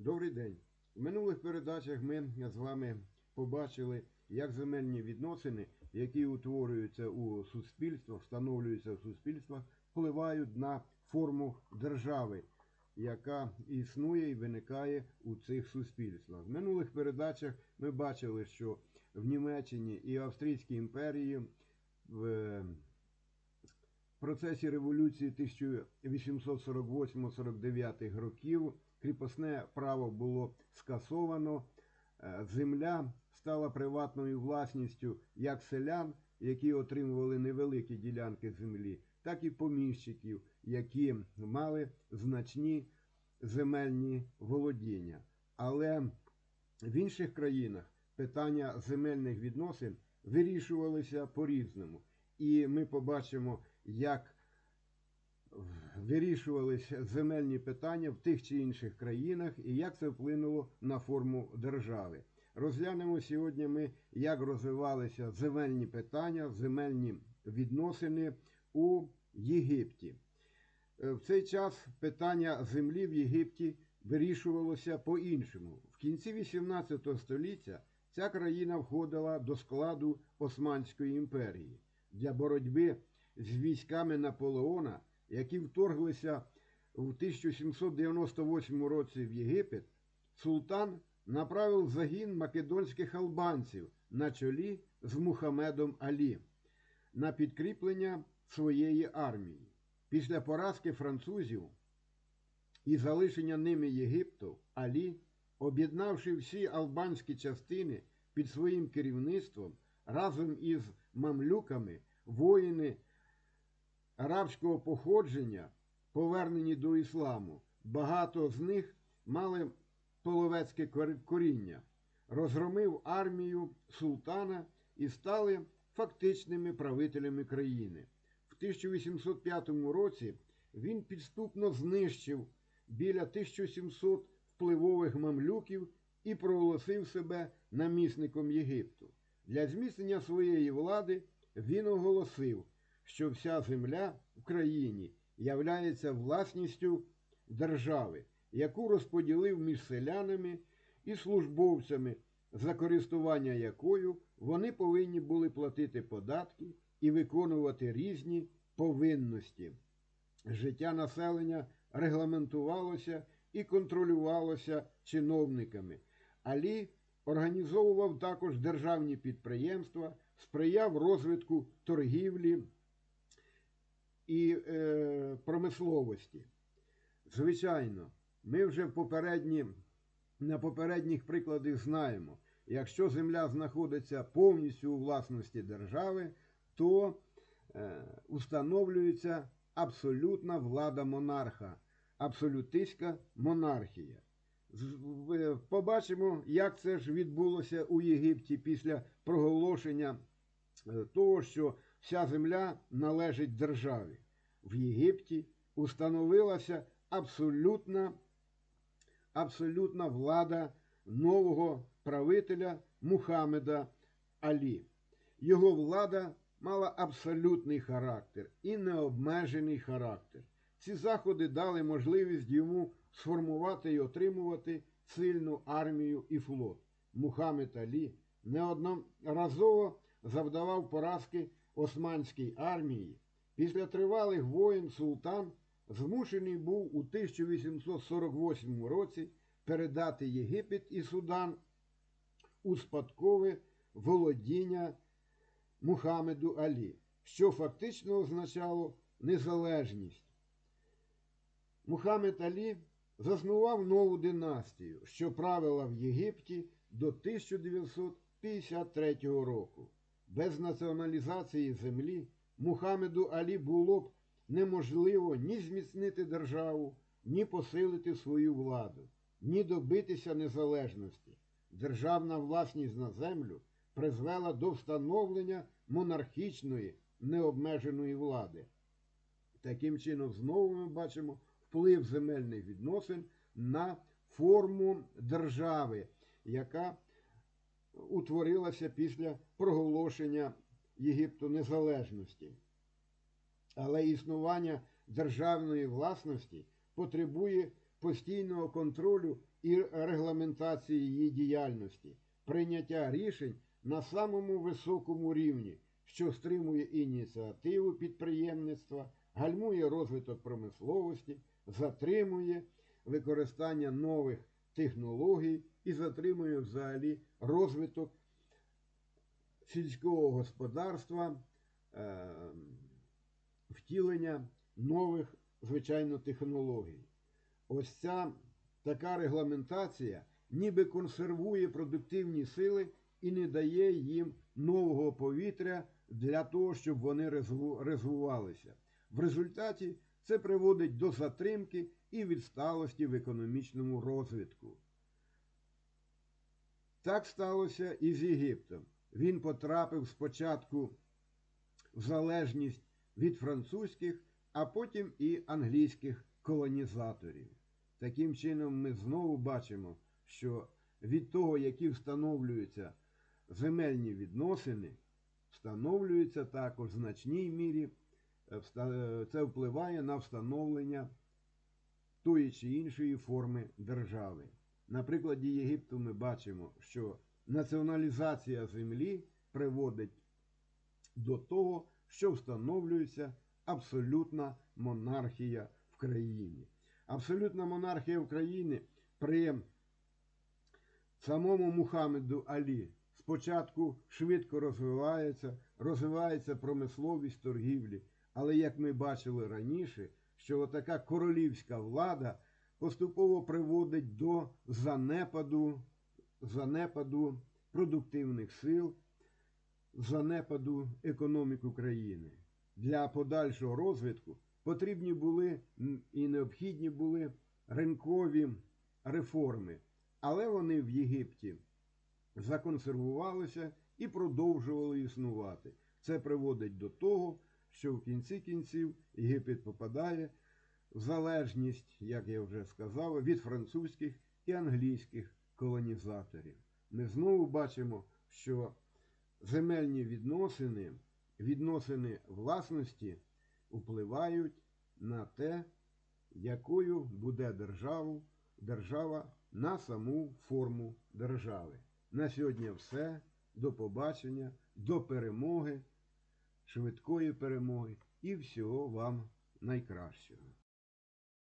Добрий день. В минулих передачах ми з вами побачили, як земельні відносини, які утворюються у суспільствах, встановлюються в суспільствах, впливають на форму держави, яка існує і виникає у цих суспільствах. В минулих передачах ми бачили, що в Німеччині і Австрійській імперії в в процесі революції 1848-49 років кріпосне право було скасовано, е, земля стала приватною власністю як селян, які отримували невеликі ділянки землі, так і поміщиків, які мали значні земельні володіння. Але в інших країнах питання земельних відносин вирішувалися по-різному. І ми побачимо, як вирішувалися земельні питання в тих чи інших країнах і як це вплинуло на форму держави. Розглянемо сьогодні ми, як розвивалися земельні питання, земельні відносини у Єгипті. Е, В цей час питання землі в Єгипті вирішувалося по-іншому. В кінці 18 століття ця країна входила до складу Османської імперії для боротьби з військами Наполеона, які вторглися в 1798 році в Єгипет, султан направив загін македонських албанців на чолі з Мухамедом Алі на підкріплення своєї армії. Після поразки французів і залишення ними Єгипту, Алі, об'єднавши всі албанські частини під своїм керівництвом разом із мамлюками, воїни арабського походження, повернені до ісламу, багато з них мали половецьке коріння, розгромив армію султана і стали фактичними правителями країни. В 1805 році він підступно знищив біля 1700 впливових мамлюків і проголосив себе намісником Єгипту. Для зміцнення своєї влади він оголосив, що вся земля в країні являється власністю держави, яку розподілив між селянами і службовцями, за користування якою вони повинні були платити податки і виконувати різні повинності. Життя населення регламентувалося і контролювалося чиновниками. Алі організовував також державні підприємства, сприяв розвитку торгівлі і е, промисловості. Звичайно, ми вже в попередні, на попередніх прикладах знаємо, якщо земля знаходиться повністю у власності держави, то е, установлюється абсолютна влада монарха, абсолютистська монархія. Побачимо, як це ж відбулося у Єгипті після проголошення того, що вся земля належить державі. В Єгипті установилася абсолютна, абсолютна влада нового правителя Мухаммеда Алі. Його влада мала абсолютний характер і необмежений характер. Ці заходи дали можливість йому сформувати і отримувати сильну армію і флот. Мухаммед Алі неодноразово завдавав поразки османській армії. Після тривалих воєн султан змушений був у 1848 році передати Єгипет і Судан у спадкове володіння Мухаммеду Алі, що фактично означало незалежність. Мухаммед Алі заснував нову династію, що правила в Єгипті до 1953 року. Без націоналізації землі Мухаммеду Алі було б неможливо ні зміцнити державу, ні посилити свою владу, ні добитися незалежності. Державна власність на землю призвела до встановлення монархічної необмеженої влади. Таким чином, знову ми бачимо вплив земельних відносин на форму держави, яка утворилася після проголошення Єгипту незалежності. Але існування державної власності потребує постійного контролю і регламентації її діяльності, прийняття рішень на самому високому рівні, що стримує ініціативу підприємництва, гальмує розвиток промисловості, затримує використання нових технологій і затримує взагалі розвиток сільського господарства, е, втілення нових, звичайно, технологій. Ось ця така регламентація ніби консервує продуктивні сили і не дає їм нового повітря для того, щоб вони розвивалися. В результаті це приводить до затримки і відсталості в економічному розвитку. Так сталося і з Єгиптом. Він потрапив спочатку в залежність від французьких, а потім і англійських колонізаторів. Таким чином, ми знову бачимо, що від того, які встановлюються земельні відносини, встановлюються також в значній мірі, е, е, це впливає на встановлення тої чи іншої форми держави. На прикладі Єгипту ми бачимо, що націоналізація землі приводить до того, що встановлюється абсолютна монархія в країні. Абсолютна монархія в країні при самому Мухаммеду Алі спочатку швидко розвивається, розвивається промисловість торгівлі, але як ми бачили раніше, що така королівська влада поступово приводить до занепаду, занепаду продуктивних сил, занепаду економіки країни. Для подальшого розвитку потрібні були і необхідні були ринкові реформи, але вони в Єгипті законсервувалися і продовжували існувати. Це приводить до того, що в кінці кінців Єгипет попадає залежність, як я вже сказав, від французьких і англійських колонізаторів. Ми знову бачимо, що земельні відносини, відносини власності впливають на те, якою буде державу, держава на саму форму держави. На сьогодні все. До побачення, до перемоги, швидкої перемоги і всього вам найкращого.